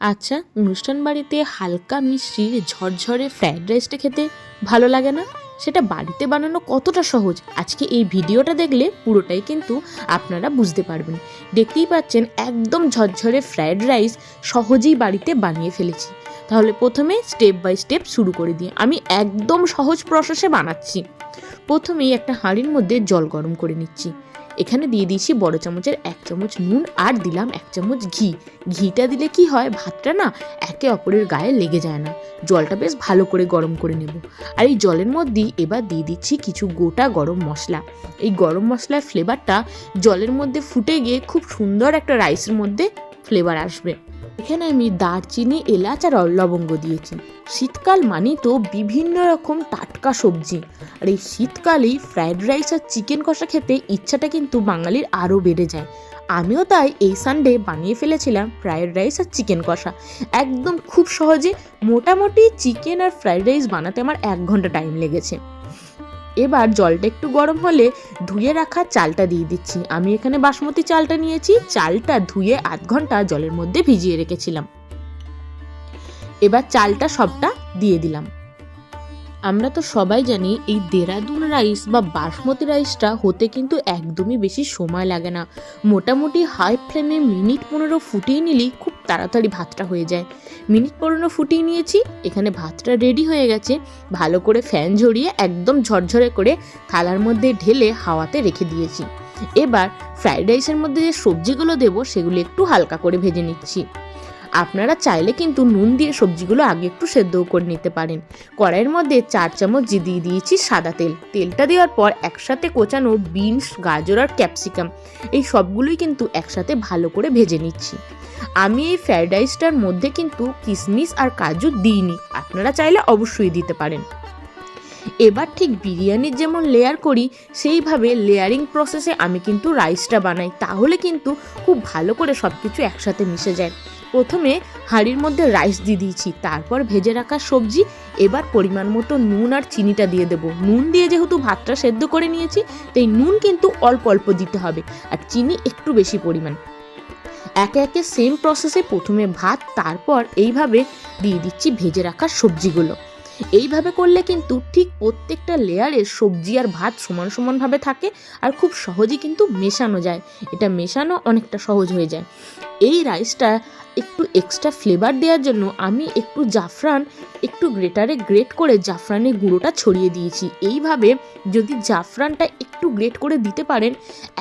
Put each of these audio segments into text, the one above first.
আচ্ছা অনুষ্ঠান বাড়িতে হালকা মিষ্টির ঝরঝরে ফ্রায়েড রাইসটা খেতে ভালো লাগে না? সেটা বাড়িতে বানানো কতটা সহজ? আজকে এই ভিডিওটা দেখলে পুরোটাই কিন্তু আপনারা বুঝতে পারবেন। দেখতেই পাচ্ছেন, একদম ঝরঝরে ফ্রায়েড রাইস সহজেই বাড়িতে বানিয়ে ফেলেছি। তাহলে প্রথমে স্টেপ বাই স্টেপ শুরু করে দিই। আমি একদম সহজ প্রসেসে বানাচ্ছি। প্রথমেই একটা হাঁড়ির মধ্যে জল গরম করে নিচ্ছি। এখানে দিয়ে দিয়েছি বড় চামচের এক চামচ নুন আর দিলাম এক চামচ ঘি। ঘিটা দিলে কি হয়, ভাতটা না একে অপরের গায়ে লেগে যায় না। জলটা বেশ ভালো করে গরম করে নেব। আর এই জলের মধ্যেই এবার দিয়ে দিচ্ছি কিছু গোটা গরম মশলা। এই গরম মশলার ফ্লেভারটা জলের মধ্যে ফুটে গিয়ে খুব সুন্দর একটা রাইসের মধ্যে ফ্লেভার আসবে। এখানে আমি দারচিনি, এলাচ আর লবঙ্গ দিয়েছি। শীতকাল মানে তো বিভিন্ন রকম টাটকা সবজি। আর এই শীতকালেই ফ্রায়েড রাইস আর চিকেন কষা খেতে ইচ্ছাটা কিন্তু বাঙালির আরও বেড়ে যায়। আমিও তাই এই সানডে বানিয়ে ফেলেছিলাম ফ্রায়েড রাইস আর চিকেন কষা। একদম খুব সহজে মোটামুটি চিকেন আর ফ্রায়েড রাইস বানাতে আমার এক ঘণ্টা টাইম লেগেছে। এবার জলটা একটু গরম হলে ধুয়ে রাখা চালটা দিয়ে দিচ্ছি। আমি এখানে বাসমতি চালটা নিয়েছি, চালটা ধুয়ে আধ ঘণ্টা জলের মধ্যে ভিজিয়ে রেখেছিলাম। এবার চালটা সবটা দিয়ে দিলাম। আমরা তো সবাই জানি এই দেরাদুন রাইস বা বাসমতি রাইসটা হতে কিন্তু একদমই বেশি সময় লাগে না। মোটামুটি হাই ফ্লেমে মিনিট পনেরো ফুটিয়ে নিলেই খুব তাড়াতাড়ি ভাতটা হয়ে যায়। মিনিট পনেরো ফুটিয়ে নিয়েছি, এখানে ভাতটা রেডি হয়ে গেছে। ভালো করে ফ্যান ঝরিয়ে একদম ঝরঝরে করে থালার মধ্যে ঢেলে হাওয়াতে রেখে দিয়েছি। এবার ফ্রাইড রাইসের মধ্যে যে সবজিগুলো দেবো, সেগুলো একটু হালকা করে ভেজে নিচ্ছি। আপনারা চাইলে কিন্তু নুন দিয়ে সবজিগুলো আগে একটু সেদ্ধও করে নিতে পারেন। কড়াইয়ের মধ্যে চার চামচ দিয়ে দিয়েছি সাদা তেল। তেলটা দেওয়ার পর একসাথে কোচানো বিনস, গাজর আর ক্যাপসিকাম, এই সবগুলোই কিন্তু একসাথে ভালো করে ভেজে নিচ্ছি। আমি এই ফ্রায়েড রাইসটার মধ্যে কিন্তু কিশমিশ আর কাজু দিইনি। আপনারা চাইলে অবশ্যই দিতে পারেন। এবার ঠিক বিরিয়ানির যেমন লেয়ার করি, সেইভাবে লেয়ারিং প্রসেসে আমি কিন্তু রাইসটা বানাই। তাহলে কিন্তু খুব ভালো করে সব কিছু একসাথে মিশে যায়। প্রথমে হাঁড়ির মধ্যে রাইস দিয়ে দিয়েছি, তারপর ভেজে রাখা সবজি, এবার পরিমাণ মতো নুন আর চিনিটা দিয়ে দেবো। নুন দিয়ে যেহেতু ভাতটা সেদ্ধ করে নিয়েছি, তাই নুন কিন্তু অল্প অল্প দিতে হবে, আর চিনি একটু বেশি পরিমাণ। একে একে সেম প্রসেসে প্রথমে ভাত, তারপর এইভাবে দিয়ে দিচ্ছি ভেজে রাখা সবজিগুলো। এইভাবে করলে কিন্তু ঠিক প্রত্যেকটা লেয়ারে সবজি আর ভাত সমান সমানভাবে থাকে আর খুব সহজেই কিন্তু মেশানো যায়। এটা মেশানো অনেকটা সহজ হয়ে যায়। এই রাইসটা একটু এক্সট্রা ফ্লেভার দেওয়ার জন্য আমি একটু জাফরান, একটু গ্রেটারে গ্রেট করে জাফরানের গুঁড়োটা ছড়িয়ে দিয়েছি। এইভাবে যদি জাফরানটা একটু গ্রেট করে দিতে পারেন,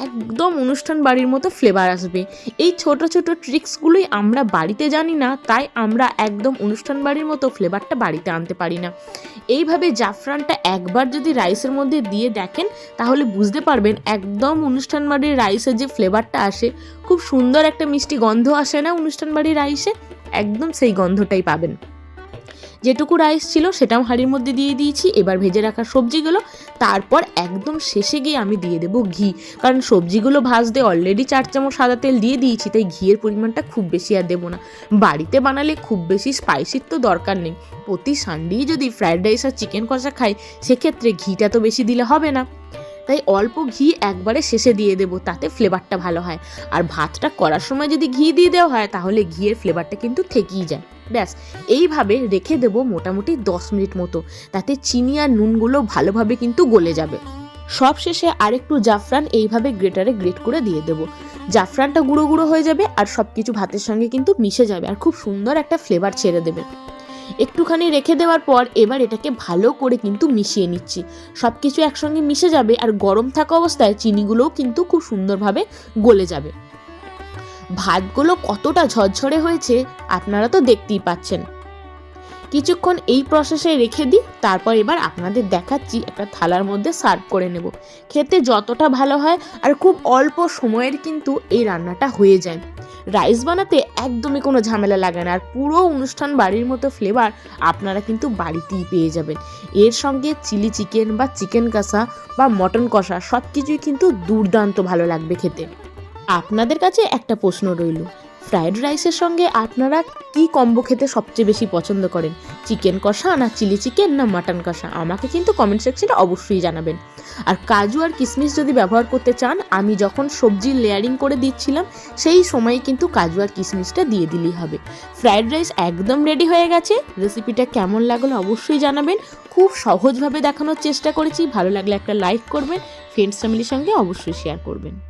একদম অনুষ্ঠান বাড়ির মতো ফ্লেভার আসবে। এই ছোট ছোট ট্রিক্সগুলোই আমরা বাড়িতে জানি না, তাই আমরা একদম অনুষ্ঠান বাড়ির মতো ফ্লেভারটা বাড়িতে আনতে পারি না। এইভাবে জাফরানটা একবার যদি রাইসের মধ্যে দিয়ে দেখেন, তাহলে বুঝতে পারবেন একদম অনুষ্ঠান বাড়ির রাইসের যে ফ্লেভারটা আসে, খুব সুন্দর একটা মিষ্টি গন্ধ আসে না অনুষ্ঠান বাড়ির রাইসে একদম সেই গন্ধটাই পাবেন। যেটুকু রাইস ছিল সেটাও হাঁড়ির মধ্যে দিয়ে দিয়েছি। এবার ভেজে রাখা সবজিগুলো তারপর একদম শেষে গিয়ে আমি দিয়ে দেবো ঘি। কারণ সবজিগুলো ভাজতে অলরেডি চার চামচ সাদা তেল দিয়ে দিয়েছি, তাই ঘিয়ের পরিমাণটা খুব বেশি আর দেবো না। বাড়িতে বানালে খুব বেশি স্পাইসির তো দরকার নেই। প্রতি সানডেই যদি ফ্রায়েড রাইস আর চিকেন কষা খাই, সেক্ষেত্রে ঘিটা তো বেশি দিলে হবে না। তাই অল্প ঘি একবারে শেষে দিয়ে দেবো, তাতে ফ্লেভারটা ভালো হয়। আর ভাতটা করার সময় যদি ঘি দিয়ে দেওয়া হয়, তাহলে ঘিয়ের ফ্লেভারটা কিন্তু থেকেই যায়। ব্যাস, এইভাবে রেখে দেবো মোটামুটি দশ মিনিট মতো। তাতে চিনি আর নুনগুলো ভালোভাবে কিন্তু গলে যাবে। সব শেষে আরেকটু জাফরান এইভাবে গ্রেটারে গ্রেট করে দিয়ে দেবো। জাফরানটা গুঁড়ো গুঁড়ো হয়ে যাবে আর সব কিছু ভাতের সঙ্গে কিন্তু মিশে যাবে আর খুব সুন্দর একটা ফ্লেভার ছেড়ে দেবে। একটুখানি রেখে দেওয়ার পর এবার এটাকে ভালো করে কিন্তু মিশিয়ে নিচ্ছি। সব কিছু একসঙ্গে মিশে যাবে আর গরম থাকা অবস্থায় চিনিগুলোও কিন্তু খুব সুন্দরভাবে গলে যাবে। ভাতগুলো কতটা ঝরঝরে হয়েছে আপনারা তো দেখতেই পাচ্ছেন। কিছুক্ষণ এই প্রসেসে রেখে দিই, তারপর এবার আপনাদের দেখাচ্ছি একটা থালার মধ্যে সার্ভ করে নেব। খেতে যতটা ভালো হয় আর খুব অল্প সময়ের কিন্তু এই রান্নাটা হয়ে যায়। রাইস বানাতে একদমই কোনো ঝামেলা লাগে না আর পুরো অনুষ্ঠান বাড়ির মতো ফ্লেভার আপনারা কিন্তু বাড়িতেই পেয়ে যাবেন। এর সঙ্গে চিলি চিকেন বা চিকেন কষা বা মটন কষা সব কিছুই কিন্তু দুর্দান্ত ভালো লাগবে খেতে। আপনাদের কাছে একটা প্রশ্ন রইল ফ্রায়েড রাইসের সঙ্গে আপনারা কি কম্বো খেতে সবচেয়ে বেশি পছন্দ করেন? চিকেন কষা না চিলি চিকেন না মাটন কষা? আমাকে কিন্তু কমেন্ট সেকশনে অবশ্যই জানাবেন। আর কাজু আর কিশমিশ যদি ব্যবহার করতে চান, আমি যখন সবজি লেয়ারিং করে দিচ্ছিলাম, সেই সময় কিন্তু কাজু আর কিশমিশটা দিয়ে দিলেই হবে। ফ্রায়েড রাইস একদম রেডি হয়ে গেছে। রেসিপিটা কেমন লাগল অবশ্যই জানাবেন। খুব সহজভাবে দেখানোর চেষ্টা করেছি। ভালো লাগলে একটা লাইক করবেন। ফ্রেন্ডস ফ্যামিলির সঙ্গে অবশ্যই শেয়ার করবেন।